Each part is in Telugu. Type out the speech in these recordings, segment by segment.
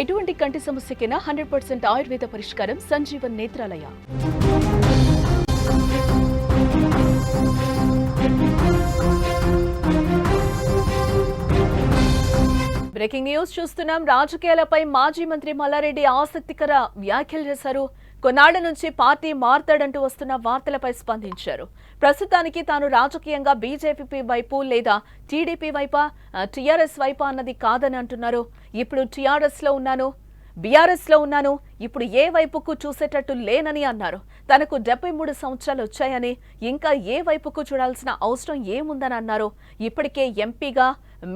ఎటువంటి కంటి సమస్యకైనా హండ్రెడ్ పర్సెంట్ ఆయుర్వేద పరిష్కారం సంజీవన్ నేత్రాలయ. బ్రేకింగ్ న్యూస్ చూస్తున్నాం. రాజకీయాలపై మాజీ మంత్రి మల్లారెడ్డి ఆసక్తికర వ్యాఖ్యలు చేశారు. కొన్నాళ్ళ నుంచి పార్టీ మారుతాడంటూ వస్తున్న వార్తలపై స్పందించారు. ప్రస్తుతానికి తాను రాజకీయంగా బీజేపీ వైపు లేదా టీడీపీ వైపా టీఆర్ఎస్ వైపా అన్నది కాదని అంటున్నారు. ఇప్పుడు టీఆర్ఎస్లో ఉన్నాను బీఆర్ఎస్లో ఉన్నాను ఇప్పుడు ఏ వైపుకు చూసేటట్టు లేనని అన్నారు. తనకు డెబ్బై మూడు సంవత్సరాలు వచ్చాయని ఇంకా ఏ వైపుకు చూడాల్సిన అవసరం ఏముందని అన్నారు. ఇప్పటికే ఎంపీగా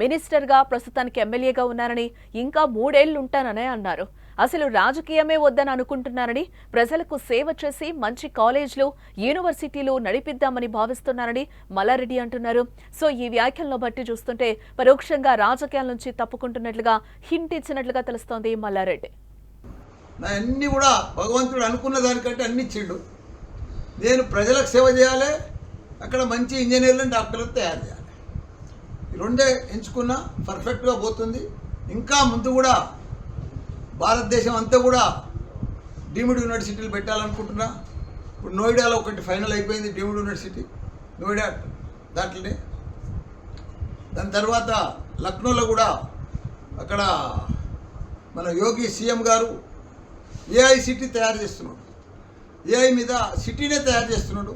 మినిస్టర్గా ప్రస్తుతానికి ఎమ్మెల్యేగా ఉన్నారని ఇంకా మూడేళ్ళు ఉంటాననే అన్నారు. అసలు రాజకీయమే వద్దని అనుకుంటున్నారని ప్రజలకు సేవ చేసి మంచి కాలేజ్లు యూనివర్సిటీలు నడిపిద్దామని భావిస్తున్నారని మల్లారెడ్డి అంటున్నారు. సో ఈ వ్యాఖ్యలను బట్టి చూస్తుంటే పరోక్షంగా రాజకీయాల నుంచి తప్పుకుంటున్నట్లుగా హింట్ ఇచ్చినట్లుగా తెలుస్తోంది మల్లారెడ్డి. అన్నీ కూడా భగవంతుడు అనుకున్న దానికంటే అన్ని ఇచ్చిండు. నేను ప్రజలకు సేవ చేయాలి అక్కడ మంచి ఇంజనీర్లను డాక్టర్లు తయారు చేయాలి. రెండే ఎంచుకున్నా పర్ఫెక్ట్గా పోతుంది. ఇంకా ముందు కూడా భారతదేశం అంతా కూడా డీమ్డ్ యూనివర్సిటీలు పెట్టాలనుకుంటున్నా. ఇప్పుడు నోయిడాలో ఒకటి ఫైనల్ అయిపోయింది డీమ్డ్ యూనివర్సిటీ. నోయిడా దాంట్లోనే. దాని తర్వాత లక్నోలో కూడా అక్కడ మన యోగి సీఎం గారు ఏఐ సిటీ తయారు చేస్తున్నాడు. ఏఐ మీద సిటీనే తయారు చేస్తున్నాడు.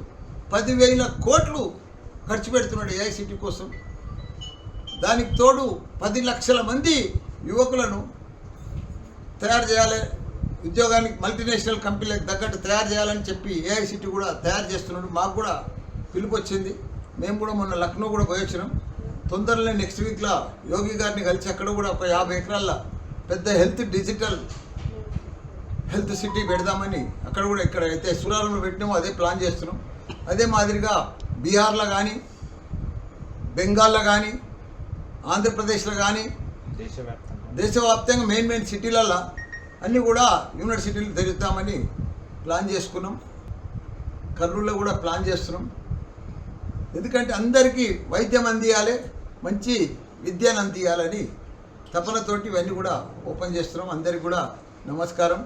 పదివేల కోట్లు ఖర్చు పెడుతున్నాడు ఏఐ సిటీ కోసం. దానికి తోడు పది లక్షల మంది యువకులను తయారు చేయాలి. ఉద్యోగానికి మల్టీనేషనల్ కంపెనీలకు తగ్గట్టు తయారు చేయాలని చెప్పి ఏఐసిటీ కూడా తయారు చేస్తున్నాడు మాకు కూడా పిలుపు వచ్చింది. మేము కూడా మొన్న లక్నో కూడా పోయి వచ్చినాం తొందరలో నెక్స్ట్ వీక్లో యోగి గారిని కలిసి అక్కడ కూడా ఒక యాభై ఎకరాల పెద్ద హెల్త్ డిజిటల్ హెల్త్ సిటీ పెడదామని అక్కడ కూడా ఇక్కడ అయితే సూరాలంలో పెట్టినామో అదే ప్లాన్ చేస్తున్నాం. అదే మాదిరిగా బీహార్లో కానీ బెంగాల్లో కానీ ఆంధ్రప్రదేశ్లో కానీ దేశవ్యాప్తంగా మెయిన్ మెయిన్ సిటీలలో అన్నీ కూడా యూనివర్సిటీలు తెరుద్దామని ప్లాన్ చేసుకున్నాం. కర్నూలులో కూడా ప్లాన్ చేస్తున్నాం. ఎందుకంటే అందరికీ వైద్యం అందియాలి మంచి విద్యను అందియాలని తపనతోటి ఇవన్నీ కూడా ఓపెన్ చేస్తున్నాం. అందరికి కూడా నమస్కారం.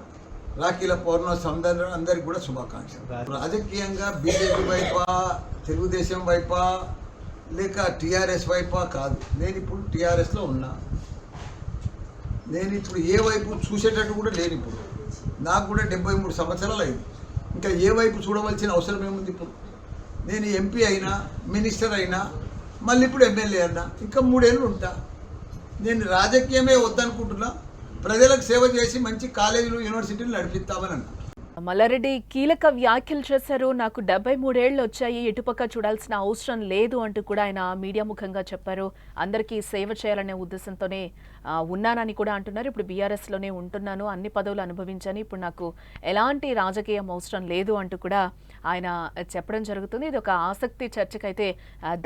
రాఖీల పౌర్ణోత్సవం అందరూ అందరికి కూడా శుభాకాంక్షలు. రాజకీయంగా బీజేపీ వైపా తెలుగుదేశం వైపా లేక టీఆర్ఎస్ వైపా కాదు. నేను ఇప్పుడు టీఆర్ఎస్లో ఉన్నా. నేను ఇప్పుడు ఏ వైపు చూసేటట్టు కూడా లేను ఇప్పుడు. నాకు కూడా డెబ్బై మూడు సంవత్సరాలు అయింది. ఇంకా ఏ వైపు చూడవలసిన అవసరం ఏముంది ఇప్పుడు? నేను ఎంపీ అయినా మినిస్టర్ అయినా మళ్ళీ ఇప్పుడు ఎమ్మెల్యే అయినా ఇంకా మూడేళ్ళు ఉంటా. నేను రాజకీయమే వద్దనుకుంటున్నా. ప్రజలకు సేవ చేసి మంచి కాలేజీలు యూనివర్సిటీలు నడిపిస్తామని అనుకుంటున్నా మల్లారెడ్డి కీలక వ్యాఖ్యలు చేశారు. నాకు డెబ్బై మూడేళ్ళు వచ్చాయి. ఎటుపక్క చూడాల్సిన అవసరం లేదు అంటూ కూడా ఆయన మీడియా ముఖంగా చెప్పారు. అందరికీ సేవ చేయాలనే ఉద్దేశంతోనే ఉన్నానని కూడా అంటున్నారు. ఇప్పుడు బీఆర్ఎస్లోనే ఉంటున్నాను అన్ని పదవులు అనుభవించాను ఇప్పుడు నాకు ఎలాంటి రాజకీయం అవసరం లేదు అంటూ కూడా ఆయన చెప్పడం జరుగుతుంది. ఇది ఒక ఆసక్తి చర్చకైతే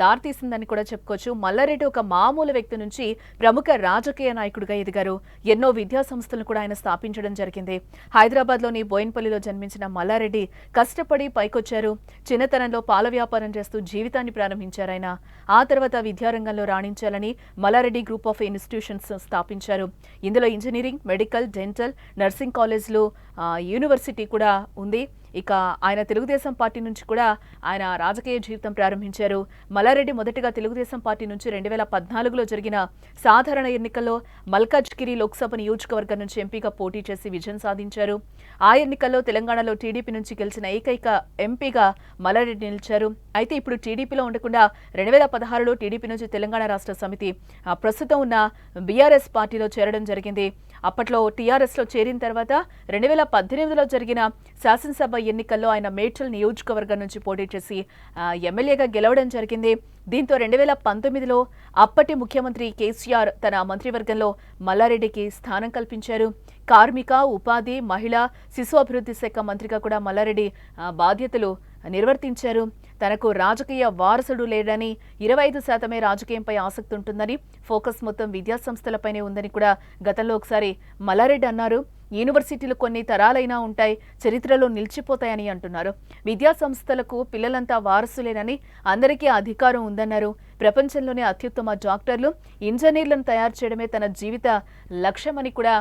దారితీసిందని కూడా చెప్పుకోవచ్చు. మల్లారెడ్డి ఒక మామూలు వ్యక్తి నుంచి ప్రముఖ రాజకీయ నాయకుడిగా ఎదిగారు. ఎన్నో విద్యా సంస్థలను కూడా ఆయన స్థాపించడం జరిగింది. హైదరాబాద్లోని బోయిన్పల్లిలో జన్మించిన మల్లారెడ్డి కష్టపడి పైకొచ్చారు. చిన్నతనంలో పాల వ్యాపారం చేస్తూ జీవితాన్ని ప్రారంభించారు ఆయన. ఆ తర్వాత విద్యారంగంలో రాణించాలని మల్లారెడ్డి గ్రూప్ ఆఫ్ ఇన్స్టిట్యూషన్స్ స్థాపించారు. ఇందులో ఇంజనీరింగ్ మెడికల్ డెంటల్ నర్సింగ్ కాలేజ్లు యూనివర్సిటీ కూడా ఉంది. ఇక ఆయన తెలుగుదేశం పార్టీ నుంచి కూడా ఆయన రాజకీయ జీవితం ప్రారంభించారు. మల్లారెడ్డి మొదటగా తెలుగుదేశం పార్టీ నుంచి రెండు వేల పద్నాలుగులో జరిగిన సాధారణ ఎన్నికల్లో మల్కాజ్గిరి లోక్సభ నియోజకవర్గం నుంచి ఎంపీగా పోటీ చేసి విజయం సాధించారు. ఆ ఎన్నికల్లో తెలంగాణలో టీడీపీ నుంచి గెలిచిన ఏకైక ఎంపీగా మల్లారెడ్డి నిలిచారు. అయితే ఇప్పుడు టీడీపీలో ఉండకుండా రెండు వేల పదహారులో టీడీపీ నుంచి తెలంగాణ రాష్ట్ర సమితి ప్రస్తుతం ఉన్న బీఆర్ఎస్ పార్టీలో చేరడం జరిగింది. అప్పట్లో టీఆర్ఎస్లో చేరిన తర్వాత రెండు వేల పద్దెనిమిదిలో జరిగిన శాసనసభ ఎన్నికల్లో ఆయన మేడ్చల్ నియోజకవర్గం నుంచి పోటీ చేసి ఎమ్మెల్యేగా గెలవడం జరిగింది. దీంతో రెండు వేల పంతొమ్మిదిలో అప్పటి ముఖ్యమంత్రి కేసీఆర్ తన మంత్రివర్గంలో మల్లారెడ్డికి స్థానం కల్పించారు. కార్మిక ఉపాధి మహిళా శిశు అభివృద్ధి శాఖ మంత్రిగా కూడా మల్లారెడ్డి బాధ్యతలు నిర్వర్తించారు. తనకు రాజకీయ వారసుడు లేడని ఇరవై ఐదు శాతమే రాజకీయంపై ఆసక్తి ఉంటుందని ఫోకస్ మొత్తం విద్యా సంస్థలపైనే ఉందని కూడా గతంలో ఒకసారి మల్లారెడ్డి అన్నారు. యూనివర్సిటీలు కొన్ని తరాలైనా ఉంటాయి చరిత్రలో నిలిచిపోతాయని అంటున్నారు. విద్యా సంస్థలకు పిల్లలంతా వారసులేనని అందరికీ అధికారం ఉందన్నారు. ప్రపంచంలోనే అత్యుత్తమ డాక్టర్లు ఇంజనీర్లను తయారు చేయడమే తన జీవిత లక్ష్యమని కూడా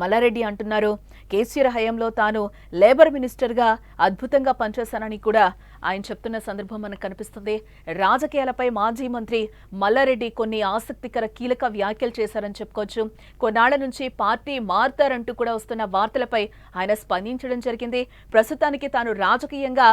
మల్లారెడ్డి అంటున్నారు. కేసీఆర్ హయాంలో తాను లేబర్ మినిస్టర్గా అద్భుతంగా పనిచేశానని కూడా ఆయన చెప్తున్న సందర్భం మనకు కనిపిస్తుంది. రాజకీయాలపై మాజీ మంత్రి మల్లారెడ్డి కొన్ని ఆసక్తికర కీలక వ్యాఖ్యలు చేశారని చెప్పుకోవచ్చు. కొన్నాళ్ళ నుంచి పార్టీ మారుతారంటూ కూడా వస్తున్న వార్తలపై ఆయన స్పందించడం జరిగింది. ప్రస్తుతానికి తాను రాజకీయంగా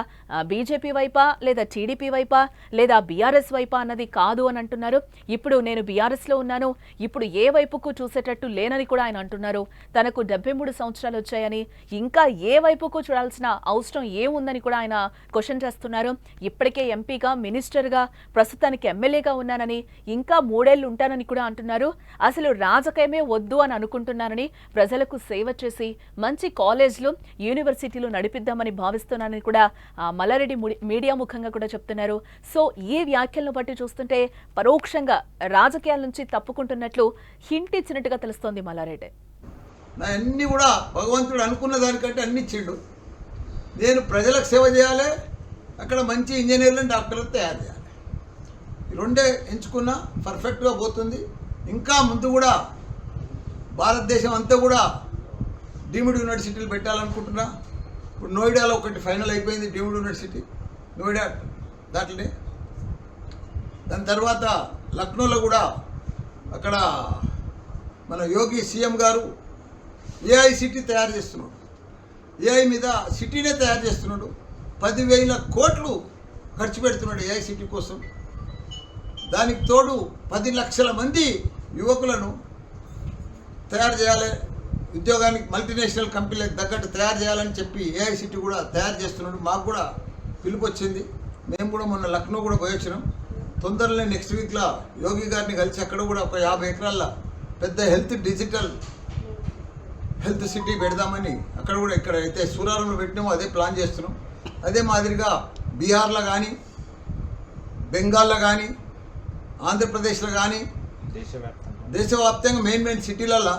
బీజేపీ వైపా లేదా టీడీపీ వైపా లేదా బీఆర్ఎస్ వైపా అన్నది కాదు అని అంటున్నారు. ఇప్పుడు నేను బీఆర్ఎస్లో ఉన్నాను. ఇప్పుడు ఏ వైపుకు చూసేటట్టు లేనని కూడా ఆయన అంటున్నారు. తనకు డెబ్బై మూడు సంవత్సరాలు వచ్చాయని ఇంకా ఏ వైపుకు చూడాల్సిన అవసరం ఏముందని కూడా ఆయన క్వశ్చన్ చేస్తున్నారు. ఇప్పటికే ఎంపీగా మినిస్టర్గా ప్రస్తుతానికి ఎమ్మెల్యేగా ఉన్నానని ఇంకా మూడేళ్ళు ఉంటానని కూడా అంటున్నారు. అసలు రాజకీయమే వద్దు అని అనుకుంటున్నానని ప్రజలకు సేవ చేసి మంచి కాలేజ్లు యూనివర్సిటీలు నడిపిద్దామని భావిస్తున్నానని కూడా మల్లారెడ్డి మీడియా ముఖంగా కూడా చెప్తున్నారు. సో ఈ వ్యాఖ్యలను బట్టి చూస్తుంటే పరోక్షంగా రాజకీయాల నుంచి తప్పుకుంటున్నట్లు హింట్ ఇచ్చినట్టుగా తెలుస్తోంది మల్లారెడ్డి. అన్నీ కూడా భగవంతుడు అనుకున్న దానికంటే అన్ని ఇచ్చిండు. నేను ప్రజలకు సేవ చేయాలి అక్కడ మంచి ఇంజనీర్లను డాక్టర్లు తయారు చేయాలి. ఈ రెండే ఎంచుకున్నా పర్ఫెక్ట్గా పోతుంది. ఇంకా ముందు కూడా భారతదేశం అంతా కూడా డీమ్డ్ యూనివర్సిటీలు పెట్టాలనుకుంటున్నా. ఇప్పుడు నోయిడాలో ఒకటి ఫైనల్ అయిపోయింది డీమ్డ్ యూనివర్సిటీ నోయిడా దాంట్లోనే. దాని తర్వాత లక్నోలో కూడా అక్కడ మన యోగి సీఎం గారు ఏఐ సిటీ తయారు చేస్తున్నాడు. ఏఐ మీద సిటీనే తయారు చేస్తున్నాడు. పదివేల కోట్లు ఖర్చు పెడుతున్నాడు ఏఐ సిటీ కోసం. దానికి తోడు పది లక్షల మంది యువకులను తయారు చేయాలి. ఉద్యోగానికి మల్టీనేషనల్ కంపెనీలకు తగ్గట్టు తయారు చేయాలని చెప్పి ఏఐ సిటీ కూడా తయారు చేస్తున్నాడు. మాకు కూడా పిలుపు వచ్చింది. మేము కూడా మొన్న లక్నో కూడా పోయి వచ్చినాం తొందరలో నెక్స్ట్ వీక్లో యోగి గారిని కలిసి అక్కడ కూడా ఒక యాభై ఎకరాల పెద్ద హెల్త్ డిజిటల్ హెల్త్ సిటీ పెడదామని అక్కడ కూడా ఇక్కడ అయితే సూరారంలో పెట్టినామో అదే ప్లాన్ చేస్తున్నాం. అదే మాదిరిగా బీహార్లో కానీ బెంగాల్లో కానీ ఆంధ్రప్రదేశ్లో కానీ దేశవ్యాప్తంగా. దేశవ్యాప్తంగా మెయిన్ మెయిన్ సిటీలలో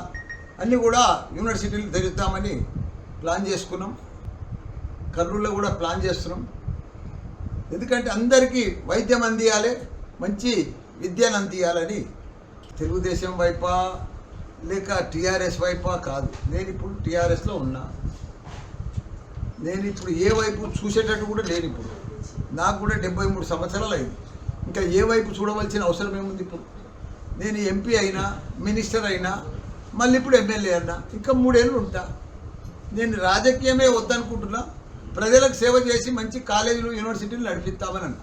అన్నీ కూడా యూనివర్సిటీలు తెరుద్దామని ప్లాన్ చేసుకున్నాం. కర్నూలులో కూడా ప్లాన్ చేస్తున్నాం. ఎందుకంటే అందరికీ వైద్యం అందియాలి మంచి విద్యను అందియాలని తెలుగుదేశం వైపా లేక టీఆర్ఎస్ వైపా కాదు. నేను ఇప్పుడు టీఆర్ఎస్లో ఉన్నా. నేను ఇప్పుడు ఏ వైపు చూసేటట్టు కూడా లేను ఇప్పుడు నాకు కూడా డెబ్బై మూడు సంవత్సరాలు అయింది. ఇంకా ఏ వైపు చూడవలసిన అవసరం ఏముంది ఇప్పుడు? నేను ఎంపీ అయినా మినిస్టర్ అయినా మళ్ళీ ఇప్పుడు ఎమ్మెల్యే అయినా ఇంకా మూడేళ్ళు ఉంటా. నేను రాజకీయమే వద్దనుకుంటున్నా. ప్రజలకు సేవ చేసి మంచి కాలేజీలు యూనివర్సిటీలు నడిపిస్తామని అన్నా.